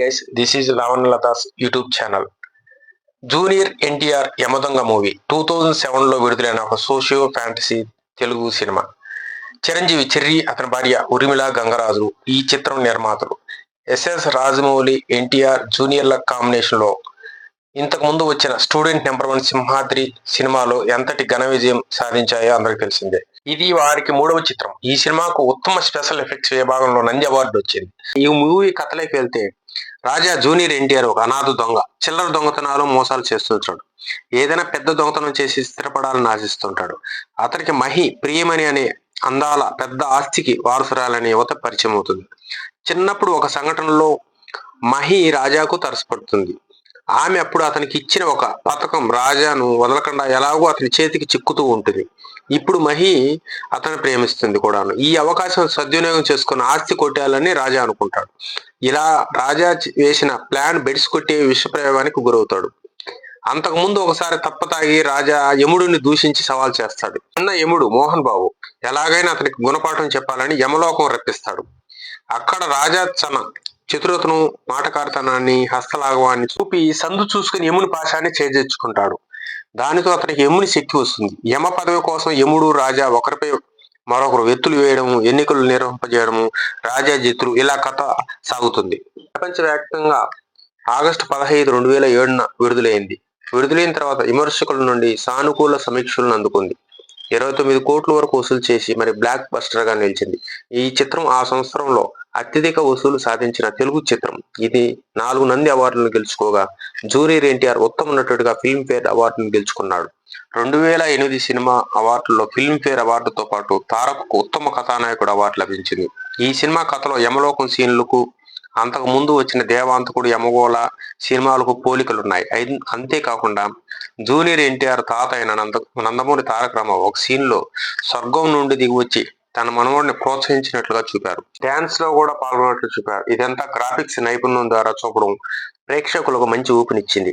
Guys this is Lavanyalatha's YouTube channel junior NTR Yamadonga movie two thousand సెవెన్లో విడుదలైన ఒక socio fantasy Telugu cinema. Chiranjeevi Cherry అతని భార్య ఉరిమిళ గంగరాజు ఈ చిత్రం నిర్మాతలు. ఎస్ఎస్ రాజమౌళి ఎన్టీఆర్ జూనియర్ల కాంబినేషన్లో ఇంతకు ముందు వచ్చిన స్టూడెంట్ నెంబర్ వన్ సింహాద్రి సినిమాలో ఎంతటి ఘన విజయం సాధించాయో అందరికి తెలిసిందే. ఇది వారికి మూడవ చిత్రం. ఈ సినిమాకు ఉత్తమ స్పెషల్ ఎఫెక్ట్స్ విభాగంలో నంది అవార్డు వచ్చింది. ఈ మూవీ కథలోకి వెళ్తే రాజా జూనియర్ ఎన్టీఆర్ ఒక అనాథ దొంగ. చిల్లర దొంగతనాలు మోసాలు చేస్తుంటాడు ఏదైనా పెద్ద దొంగతనం చేసి స్థిరపడాలని ఆశిస్తుంటాడు. అతనికి మహి ప్రియమణి అనే అందాల పెద్ద ఆస్తికి వారసురాలనే యువత పరిచయం అవుతుంది. చిన్నప్పుడు ఒక సంఘటనలో మహి రాజాకు తరసపడుతుంది. ఆమె అప్పుడు అతనికి ఇచ్చిన ఒక పథకం రాజాను వదలకుండా ఎలాగో అతని చేతికి చిక్కుతూ ఉంటుంది. ఇప్పుడు మహి అతను ప్రేమిస్తుంది కూడాను. ఈ అవకాశం సద్వినియోగం చేసుకుని ఆస్తి కొట్టేయాలని రాజా అనుకుంటాడు. ఇలా రాజా వేసిన ప్లాన్ బెడిసి కొట్టే విషప్రయోగానికి గురవుతాడు. అంతకుముందు ఒకసారి తప్పతాగి రాజా యముడిని దూషించి సవాల్ చేస్తాడు. అన్న యముడు మోహన్ బాబు ఎలాగైనా అతనికి గుణపాఠం చెప్పాలని యమలోకం రప్పిస్తాడు. అక్కడ రాజా తన చతురతను మాటకార్తనాన్ని హస్తలాఘవాన్ని చూపి సందు చూసుకుని యముని పాశాన్ని చేజెచ్చుకుంటాడు దానితో అతనికి యముని శక్తి వస్తుంది. యమ పదవి కోసం యముడు రాజా ఒకరిపై మరొకరు ఎత్తులు వేయడము ఎన్నికలు నిర్వహింపజేయడము రాజా జిత్తులు ఇలా కథ సాగుతుంది. ప్రపంచవ్యాప్తంగా ఆగస్టు పదహైదు రెండు వేల ఏడున విడుదలైంది. విడుదలైన తర్వాత విమర్శకుల నుండి సానుకూల సమీక్షలను అందుకుంది. ఇరవై తొమ్మిది కోట్ల వరకు వసూలు చేసి మరి బ్లాక్ బస్టర్గా నిలిచింది. ఈ చిత్రం ఆ సంవత్సరంలో అత్యధిక వసూలు సాధించిన తెలుగు చిత్రం. ఇది నాలుగు నంది అవార్డులను గెలుచుకోగా జూనియర్ ఎన్టీఆర్ ఉత్తమ నటుడిగా ఫిల్మ్ఫేర్ అవార్డును గెలుచుకున్నాడు. రెండు వేల ఎనిమిది సినిమా అవార్డుల్లో ఫిల్మ్ఫేర్ అవార్డుతో పాటు తారక్ ఉత్తమ కథానాయకుడు అవార్డు లభించింది. ఈ సినిమా కథలో యమలోకం సీన్లకు అంతకు ముందు వచ్చిన దేవాంతకుడు యమగోళ సినిమాలకు పోలికలున్నాయి. అంతేకాకుండా జూనియర్ ఎన్టీఆర్ తాత అయిన నంద నందమూరి తారక రామ ఒక సీన్లో స్వర్గం నుండి దిగి వచ్చి తన మనవాడిని ప్రోత్సహించినట్లుగా చూపారు. డ్యాన్స్లో కూడా పాల్గొన్నట్లు చూపారు. ఇదంతా గ్రాఫిక్స్ నైపుణ్యం ద్వారా చూపడం ప్రేక్షకులకు మంచి ఊపినిచ్చింది.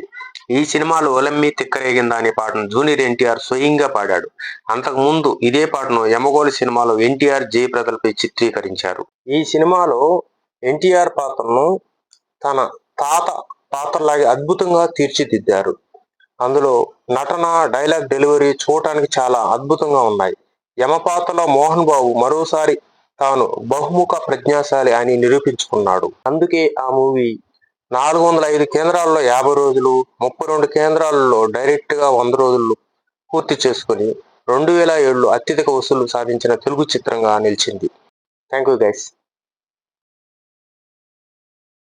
ఈ సినిమాలో ఒలమ్మి తిక్కరేగిందా అనే పాటను జూనియర్ ఎన్టీఆర్ స్వయంగా పాడాడు. అంతకుముందు ఇదే పాటను యమగోళి సినిమాలో ఎన్టీఆర్ జయప్రదలపై చిత్రీకరించారు. ఈ సినిమాలో ఎన్టీఆర్ పాత్రను తన తాత పాత్రలాగే అద్భుతంగా తీర్చిదిద్దారు. అందులో నటన డైలాగ్ డెలివరీ చూడటానికి చాలా అద్భుతంగా ఉన్నాయి. యమపాతలో మోహన్ బాబు మరోసారి తాను బహుముఖ ప్రజ్ఞాశాలి అని నిరూపించుకున్నాడు. అందుకే ఆ మూవీ నాలుగు వందల ఐదు కేంద్రాల్లో యాభై రోజులు ముప్పై రెండు కేంద్రాలలో డైరెక్ట్గా వంద రోజులు పూర్తి చేసుకుని రెండు వేల ఏడులో అత్యధిక వసూలు సాధించిన తెలుగు చిత్రంగా నిలిచింది. Thank you guys.